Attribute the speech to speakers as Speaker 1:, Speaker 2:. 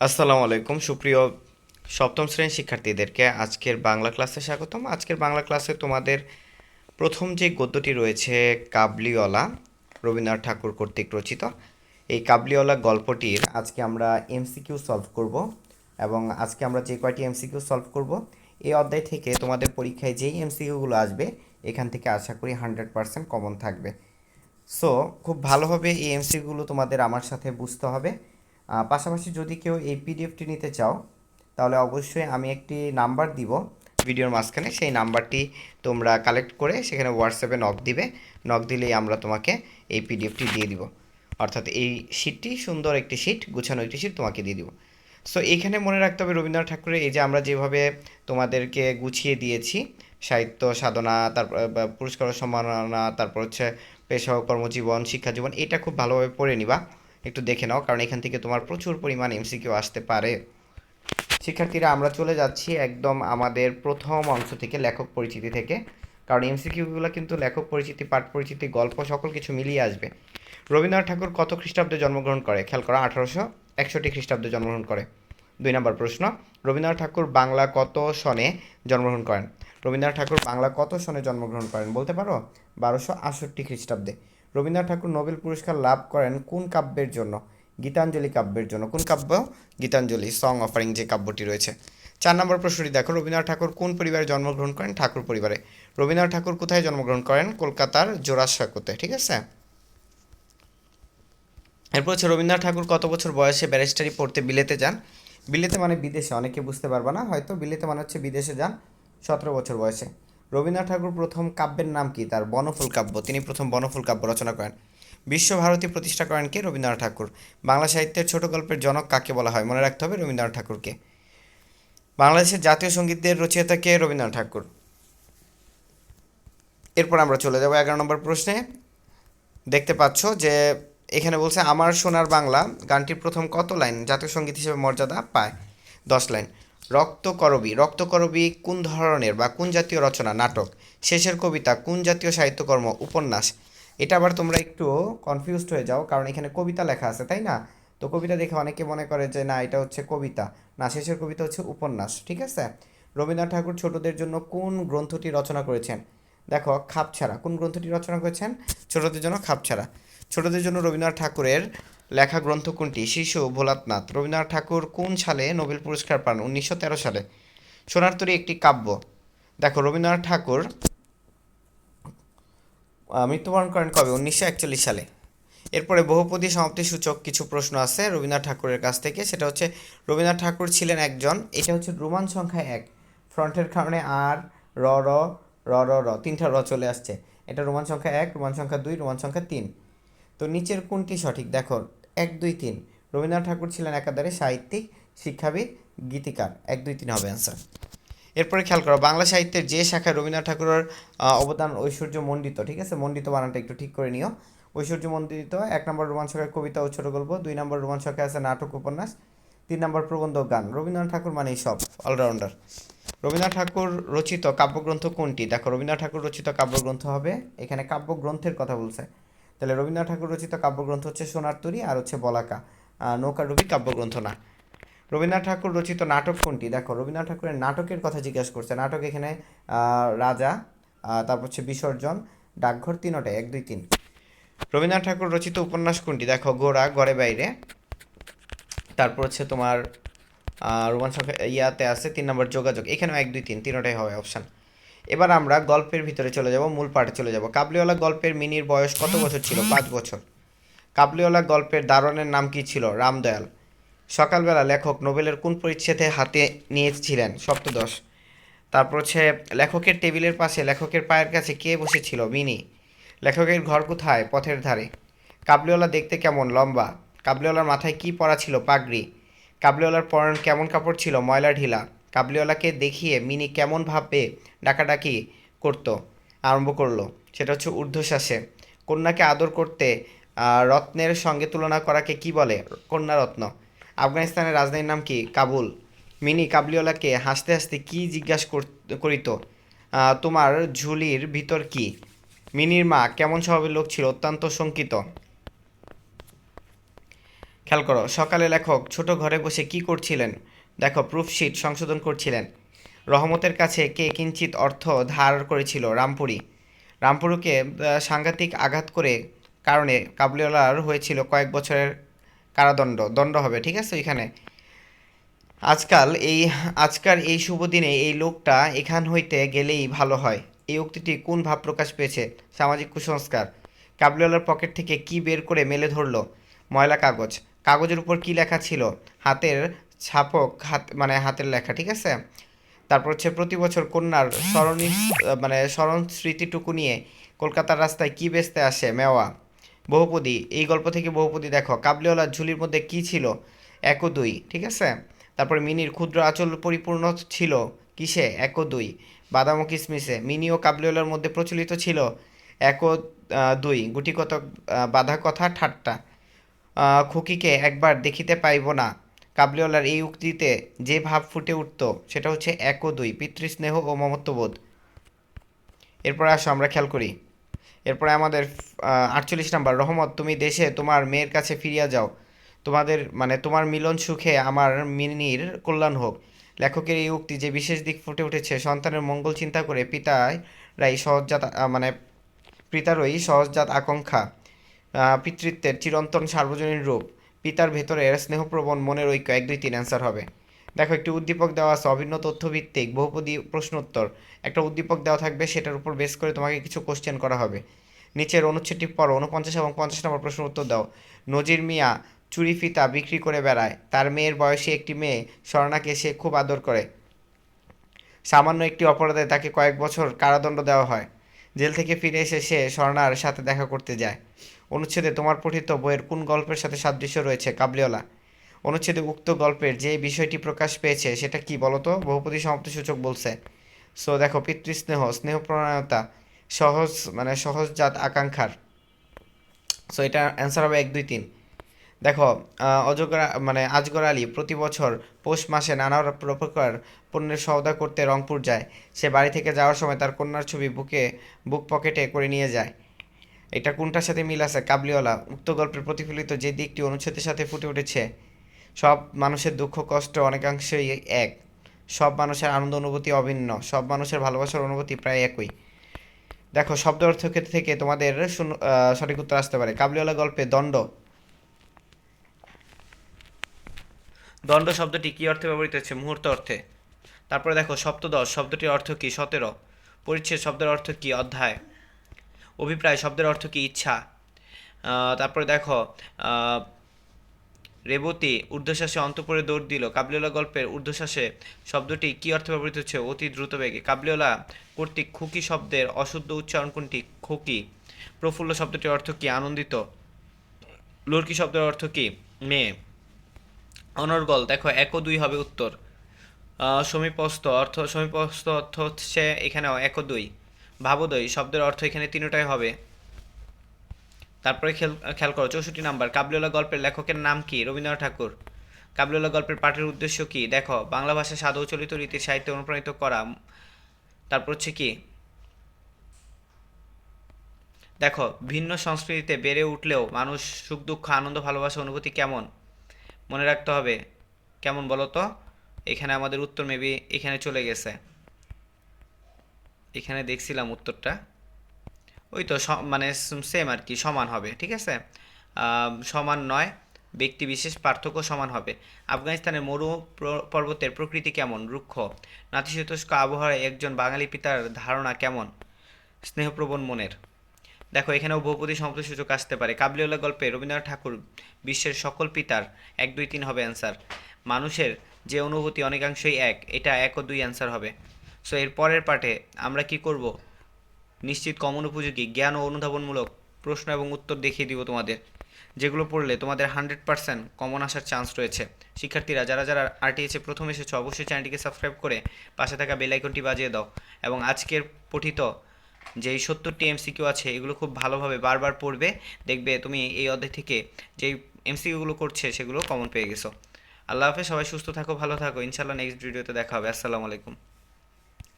Speaker 1: আসসালামু আলাইকুম। সুপ্রিয় সপ্তম শ্রেণির শিক্ষার্থীদেরকে আজকের বাংলা ক্লাসে স্বাগতম। আজকের বাংলা ক্লাসে তোমাদের প্রথম যে গদ্যটি রয়েছে, কাবলিওয়ালা, রবীন্দ্রনাথ ঠাকুর কর্তৃক রচিত। এই কাবলিওয়ালা গল্পটির আজকে আমরা এমসিকিউ সলভ করব এবং আজকে আমরা যে কয়টি এমসিকিউ সলভ করব, এই অধ্যায় থেকে তোমাদের পরীক্ষায় যেই এমসিকিউগুলো আসবে, এখান থেকে আশা করি হান্ড্রেড পার্সেন্ট কমন থাকবে। সো, খুব ভালোভাবে এই এমসিগুলো তোমাদের আমার সাথে বুঝতে হবে। পাশাপাশি যদি কেউ এই পিডিএফটি নিতে চাও, তাহলে অবশ্যই আমি একটি নাম্বার দিব ভিডিওর মাঝখানে। সেই নাম্বারটি তোমরা কালেক্ট করে সেখানে হোয়াটসঅ্যাপে নক দিবে। নক দিলেই আমরা তোমাকে এই পিডিএফটি দিয়ে দিব। অর্থাৎ এই শীটটি সুন্দর একটি শীট গুছানো একটি শীট তোমাকে দিয়ে দিব। সো এইখানে মনে রাখতে হবে রবীন্দ্রনাথ ঠাকুরের এই যে আমরা যেভাবে তোমাদেরকে গুছিয়ে দিয়েছি, সাহিত্য, সাধনা, তারপর পুরস্কার সম্মাননা, তারপর হচ্ছে পেশা কর্মজীবন, শিক্ষা জীবন, এটা খুব ভালোভাবে পড়ে নিবা। একটু দেখে নাও, কারণ এখান থেকে তোমার প্রচুর পরিমাণ এমসিকিউ আসতে পারে। শিক্ষার্থীরা, আমরা চলে যাচ্ছি একদম আমাদের প্রথম অংশ থেকে লেখক পরিচিতি থেকে। কারণ এমসিকিউগুলো কিন্তু লেখক পরিচিতি, পাঠ পরিচিতি, গল্প, সকল কিছু মিলিয়ে আসবে। রবীন্দ্রনাথ ঠাকুর কত খ্রিস্টাব্দে জন্মগ্রহণ করে? খেয়াল করো, আঠারোশো একষট্টি খ্রিস্টাব্দে জন্মগ্রহণ করে। দুই নম্বর প্রশ্ন, রবীন্দ্রনাথ ঠাকুর বাংলা কত সনে জন্মগ্রহণ করেন? রবীন্দ্রনাথ ঠাকুর বাংলা কত সনে জন্মগ্রহণ করেন বলতে পারো? বারোশো আটষট্টি খ্রিস্টাব্দে। রবীন্দ্রনাথ ঠাকুর নোবেল পুরস্কার লাভ করেন কোন কাব্যের জন্য? গীতাঞ্জলি কাব্যের জন্য। কোন কাব্য? গীতাঞ্জলি সং অফারিং যে কাব্যটি রয়েছে। চার নম্বর প্রশ্নটি দেখো, রবীন্দ্রনাথ ঠাকুর কোন পরিবারে জন্মগ্রহণ করেন? ঠাকুর পরিবারে। রবীন্দ্রনাথ ঠাকুর কোথায় জন্মগ্রহণ করেন? কলকাতার জোড়াসাঁকোতে, ঠিক আছে? এরপর হচ্ছে রবীন্দ্রনাথ ঠাকুর কত বছর বয়সে ব্যারিস্টারি পড়তে বিলেতে যান? বিলেতে মানে বিদেশে, অনেকে বুঝতে পারবে না, হয়তো বিলেতে মানে হচ্ছে বিদেশে যান, সতেরো বছর বয়সে। রবীন্দ্রনাথ ঠাকুর প্রথম কাব্যের নাম কি? তার বনফুল কাব্য। তিনি প্রথম বনফুল কাব্য রচনা করেন। বিশ্বভারতী প্রতিষ্ঠা করেন কে রবীন্দ্রনাথ ঠাকুর? বাংলা সাহিত্যের ছোট গল্পের জনক কাকে বলা হয়? মনে রাখতে হবে রবীন্দ্রনাথ ঠাকুরকে। বাংলাদেশের জাতীয় সঙ্গীতের রচয়িতা কে রবীন্দ্রনাথ ঠাকুর? এরপর আমরা চলে যাব এগারো নম্বর প্রশ্নে। দেখতে পাচ্ছ যে এখানে বলছে, আমার সোনার বাংলা গানটির প্রথম কত লাইন? জাতীয় সংগীত হিসেবে মর্যাদা পায়। দশ লাইন। রক্তকরবী রক্তকরবী কোন ধরনের বা কোন জাতীয় রচনা, নাটক? শেষের কবিতা, কোন জাতীয় সাহিত্যকর্ম, উপন্যাস? এটা আবার তোমরা একটু কনফিউজড হয়ে যাও, কারণ এখানে কবিতা লেখা আছে, তাই না? তো কবিতা দেখে অনেকে মনে করে যে, না, এটা হচ্ছে কবিতা। না, শেষের কবিতা হচ্ছে উপন্যাস, ঠিক আছে? রবীন্দ্রনাথ ঠাকুর ছোটদের জন্য কোন গ্রন্থটি রচনা করেছেন? দেখো, খাপছাড়া, কোন গ্রন্থটি রচনা করেছেন? ছোটদের জন্য খাপছাড়া। ছোটদের জন্য রবীন্দ্রনাথ ঠাকুরের লেখা গ্রন্থ কোনটি? শিশু ভোলাতনাথ রবীন্দ্রনাথ ঠাকুর কোন সালে নোবেল পুরস্কার পান? উনিশশো তেরো সালে। সোনার তরী একটি কাব্য। দেখো, রবীন্দ্রনাথ ঠাকুর মৃত্যুবরণ করেন কবে? উনিশশো সালে। এরপরে বহুপদী সমাপ্তি সূচক কিছু প্রশ্ন আছে রবীন্দ্রনাথ ঠাকুরের কাছ থেকে। সেটা হচ্ছে, রবীন্দ্রনাথ ঠাকুর ছিলেন একজন, এটা হচ্ছে রোমান সংখ্যা এক। ফ্রন্টের কারণে আর, র র র র র, তিনটা র চলে আসছে। এটা রোমান সংখ্যা এক, রোমান সংখ্যা দুই, রোমান সংখ্যা তিন। তো নিচের কোনটি সঠিক? দেখো, এক, দুই, তিন। রবীন্দ্রনাথ ঠাকুর ছিলেন একাধারে সাহিত্যিক, শিক্ষাবিদ, গীতিকার। এক, দুই, তিন হবে অ্যান্সার এরপরে খেয়াল করো, বাংলা সাহিত্যের যে শাখায় রবীন্দ্রনাথ ঠাকুরের অবদান ঐশ্বর্য মণ্ডিত ঠিক আছে? মণ্ডিত বানানটা একটু ঠিক করে নিও। ঐশ্বর্য মণ্ডিত এক নম্বর রোমান কবিতা ও ছোট গল্প, দুই নম্বর রোমান শাখায় আছে নাটক উপন্যাস, তিন নম্বর প্রবন্ধ গান। রবীন্দ্রনাথ ঠাকুর মানেই সব অলরাউন্ডার রবীন্দ্রনাথ ঠাকুর রচিত কাব্যগ্রন্থ কোনটি? দেখো, রবীন্দ্রনাথ ঠাকুর রচিত কাব্যগ্রন্থ হবে, এখানে কাব্যগ্রন্থের কথা বলছে। তাহলে রবীন্দ্রনাথ ঠাকুর রচিত কাব্যগ্রন্থ হচ্ছে সোনার তরী আর হচ্ছে বলাকা। আহ, নৌকাডুবি কাব্যগ্রন্থ না। রবীন্দ্রনাথ ঠাকুর রচিত নাটক কোনটি? দেখো রবীন্দ্রনাথ ঠাকুরের নাটকের কথা জিজ্ঞাসা করছে। নাটক এখানে রাজা তারপর হচ্ছে বিসর্জন ডাকঘর তিনটায় এক দুই তিন। রবীন্দ্রনাথ ঠাকুর রচিত উপন্যাস কোনটি? দেখো গোড়া গড়ে বাইরে। তারপর হচ্ছে তোমার রোমান ইয়াতে আছে তিন নম্বর যোগাযোগ। এখানেও এক দুই তিন তিনটাই হবে অপশান এবার আমরা গল্পের ভিতরে চলে যাব মূল পাঠে চলে যাব। কাবলিওয়ালা গল্পের মিনির বয়স কত বছর ছিল? পাঁচ বছর। কাবলিওয়ালা গল্পের দারোয়ানের নাম কি ছিল? রামদয়াল সকালবেলা লেখক নোবেলের কোন পরিচ্ছেদে হাতে নিয়েছিলেন? সপ্তদশ। তারপর হচ্ছে লেখকের টেবিলের পাশে লেখকের পায়ের কাছে কে বসেছিল? মিনি। লেখকের ঘর কোথায়? পথের ধারে। কাবলিওয়ালা দেখতে কেমন? লম্বা। কাবলিওয়ালার মাথায় কি পরা ছিল? পাগড়ি। কাবলিওয়ালার পরন কেমন কাপড় ছিল? ময়লা ঢিলা। কাবলিওয়ালাকে দেখিয়ে মিনি কেমন ভাবে ডাকাডাকি করতো, আরম্ভ করল। সেটা হচ্ছে ঊর্ধ্বশ্বাসে। কন্যাকে আদর করতে রত্নের সঙ্গে তুলনা করাকে কি বলে? কন্যা রত্ন। আফগানিস্তানের রাজধানীর নাম কি? কাবুল। মিনি কাবলিওয়ালাকে হাসতে হাসতে কি জিজ্ঞাসা করিত? তোমার ঝুলির ভিতর কি? মিনির মা কেমন স্বভাবের লোক ছিল? অত্যন্ত শঙ্কিত। খেয়াল করো, সকালে লেখক ছোট ঘরে বসে কি করছিলেন? দেখো প্রুফশিট সংশোধন করছিলেন। রহমতের কাছে কে কিঞ্চিত অর্থ ধার করেছিল রামপুরি। রামপুরুকে সাংঘাতিক আঘাত করে কারণে কাবুলিওয়ালার হয়েছিল কয়েক বছরের কারাদণ্ড। দণ্ড হবে, ঠিক আছে এখানে আজকাল এই আজকাল এই শুভ দিনে এই লোকটা এখান হইতে গেলেই ভালো হয়। এই উক্তিটি কোন ভাব প্রকাশ পেয়েছে? সামাজিক কুসংস্কার। কাবলিওয়ালার পকেট থেকে কি বের করে মেলে ধরলো? ময়লা কাগজ। কাগজের উপর কি লেখা ছিল? হাতের ছাপক হাত মানে হাতের লেখা ঠিক আছে? তারপর হচ্ছে প্রতি বছর কন্যার স্মরণী মানে স্মরণ স্মৃতিটুকু নিয়ে কলকাতার রাস্তায় কি বেচতে আসে? মেওয়া। বহুপদী এই গল্প থেকে বহুপদী দেখো। কাবলিওয়ালার ঝুলির মধ্যে কি ছিল? এক দুই ঠিক আছে? তারপরে মিনির ক্ষুদ্র আচল পরিপূর্ণ ছিল কিসে? এক দুই বাদাম ও কিসমিসে। মিনি ও কাবলিওয়ালার মধ্যে প্রচলিত ছিল এক দুই গুটিকত আহ, বাধা কথা ঠাট্টা খুকিকে একবার দেখিতে পাইব না। কাবলিওয়ালার এই উক্তিতে যে ভাব ফুটে উঠত সেটা হচ্ছে এক ও দুই পিতৃস্নেহ ও মমত্ববোধ। এরপরে আসো আমরা খেয়াল করি। এরপরে আমাদের আটচল্লিশ নাম্বার রহমত তুমি দেশে তোমার মেয়ের কাছে ফিরিয়া যাও। তোমাদের মানে তোমার মিলন সুখে আমার মিনির কল্যাণ হোক। লেখকের এই উক্তি যে বিশেষ দিক ফুটে উঠেছে সন্তানের মঙ্গল চিন্তা করে পিতারাই সহজাত আহ, মানে পিতারই সহজজাত আকাঙ্ক্ষা পিতৃত্বের চিরন্তন সার্বজনীন রূপ। পিতার ভেতরের স্নেহপ্রবণ মনের ঐক্য এক দুই তিন অ্যান্সার হবে। দেখো, একটি উদ্দীপক দেওয়া আছে অভিন্ন তথ্যভিত্তিক, বহুপদী প্রশ্ন উত্তর একটা উদ্দীপক দেওয়া থাকবে, সেটার উপর বেস করে তোমাকে কিছু কোশ্চেন করা হবে। নিচের অনুচ্ছেদটি পর উনপঞ্চাশ এবং পঞ্চাশ নম্বর প্রশ্ন উত্তর দাও। নজির মিয়া চুরি ফিতা বিক্রি করে বেড়ায়। তার মেয়ের বয়সী একটি মেয়ে স্বর্ণাকে সে খুব আদর করে। সামান্য একটি অপরাধে তাকে কয়েক বছর কারাদণ্ড দেওয়া হয়। জেল থেকে ফিরে এসে সে স্বর্ণার সাথে দেখা করতে যায়। অনুচ্ছেদে তোমার পঠিত বইয়ের কোন গল্পের সাথে সাদৃশ্য রয়েছে কাবলিওয়ালা অনুচ্ছেদে উক্ত গল্পের যে বিষয়টি প্রকাশ পেয়েছে, সেটা কি বলতো? বহুপতি সমাপ্তি সূচক বলছে। সো দেখো, পিতৃস্নেহ, স্নেহপ্রণয়তা, সহজ মানে সহজজাত আকাঙ্ক্ষার। সো এটা অ্যান্সার হবে এক, দুই, তিন। দেখো অজগর মানে আজগর আলী প্রতি বছর পৌষ মাসে নানা প্রকার পণ্যের সওদা করতে রংপুর যায়। সে বাড়ি থেকে যাওয়ার সময় তার কন্যার ছবি বুকে, বুক পকেটে করে নিয়ে যায়। এটা কোনটার সাথে মিল আছে? কাবলিওয়ালা। উক্ত গল্পের প্রতিফলিত যে দিকটি অনুচ্ছেদের সাথে ফুটে উঠেছে, সব মানুষের দুঃখ, কষ্ট অনেকাংশেই এক। সব মানুষের আনন্দ, অনুভূতি অভিন্ন। সব মানুষের ভালোবাসার অনুভূতি প্রায় একই। দেখো, শব্দ অর্থ থেকে তোমাদের সঠিক উত্তর আসতে পারে। কাবলিওয়ালা গল্পে দণ্ড। দণ্ড শব্দটি কী অর্থে ব্যবহৃত হচ্ছে মুহূর্ত অর্থে। তারপরে দেখো, সপ্তদশ। শব্দটির অর্থ কী? সতেরো। পরিচ্ছেদ শব্দের অর্থ কী? অধ্যায়। অভিপ্রায়, শব্দের অর্থ কী? ইচ্ছা। তারপরে দেখো রেবতী ঊর্ধ্বশ্বাসে অন্তপুরে দৌড় দিল। কাবলিওলা গল্পের ঊর্ধ্বশ্বাসে শব্দটি কী অর্থে ব্যবহৃত হচ্ছে? অতি দ্রুত বেগে। কাবলিওলা কর্তৃক খুকি শব্দের অশুদ্ধ উচ্চারণ কোনটি? খুকি। প্রফুল্ল শব্দটির অর্থ কী? আনন্দিত। লড়কি শব্দের অর্থ কী? মেয়ে। অনর্গল, দেখো, এক দুই হবে উত্তর। সমীপস্থ অর্থ সমীপস্থ অর্থ হচ্ছে, এখানেও এক দুই। ভাবোদয়, শব্দের অর্থ এখানে তিনটাই হবে। তারপরে খেল, খেয়াল করো, চৌষট্টি নাম্বার কাবলিওলা গল্পের লেখকের নাম কি? রবীন্দ্রনাথ ঠাকুর। কাবলিওলা গল্পের পাঠের উদ্দেশ্য কি? দেখো, বাংলা ভাষা সাধু চলিত রীতির সাহিত্যে অনুপ্রাণিত করা। তারপর হচ্ছে কি? দেখো, ভিন্ন সংস্কৃতিতে বেড়ে উঠলেও মানুষ সুখ, দুঃখ, আনন্দ, ভালোবাসা, অনুভূতি কেমন? মনে রাখতে হবে। কেমন বলো তো? এখানে আমাদের উত্তর মেবি এখানে চলে গেছে। এখানে দেখছিলাম উত্তরটা। ওই তো মানে সেম আর কি, সমান হবে, ঠিক আছে? সমান নয়, ব্যক্তি বিশেষ পার্থক্য সমান হবে। আফগানিস্তানের মরু পর্বতের প্রকৃতি কেমন? রুক্ষ। নাতিশীতোষ্ণ আবহাওয়ায় একজন বাঙালি পিতার ধারণা কেমন? স্নেহপ্রবণ মনের। দেখো, এখানেও বহুপদী সূচক আসতে পারে। কাবলিওয়ালা গল্পে রবীন্দ্রনাথ ঠাকুর বিশ্বের সকল পিতার এক দুই তিন হবে অ্যান্সার মানুষের যে অনুভূতি অনেকাংশই এক, এটা এক ও দুই অ্যান্সার হবে। সো এর পরের পাঠে আমরা কি করব? নিশ্চিত কমন উপযোগী, জ্ঞান ও অনুধাবনমূলক প্রশ্ন এবং উত্তর দেখিয়ে দিব তোমাদের। যেগুলো পড়লে তোমাদের হান্ড্রেড পার্সেন্ট কমন আসার চান্স রয়েছে। শিক্ষার্থীরা, যারা যারা আরটিএসে প্রথম এসেছ, অবশ্যই চ্যানেলটিকে সাবস্ক্রাইব করে পাশে থাকা বেল আইকনটি বাজিয়ে দাও এবং আজকের পঠিত যেই সত্তরটি এমসিকিউ আছে, এগুলো খুব ভালোভাবে বারবার পড়বে। দেখবে তুমি এই অধ্যায় থেকে যেই এমসিকিউগুলো করছে, সেগুলো কমন পেয়ে গেছো। আল্লাহ হাফেজ, সবাই সুস্থ থাকো, ভালো থাকো। ইনশাল্লাহ নেক্সট ভিডিওতে দেখা হবে। আসসালামু আলাইকুম।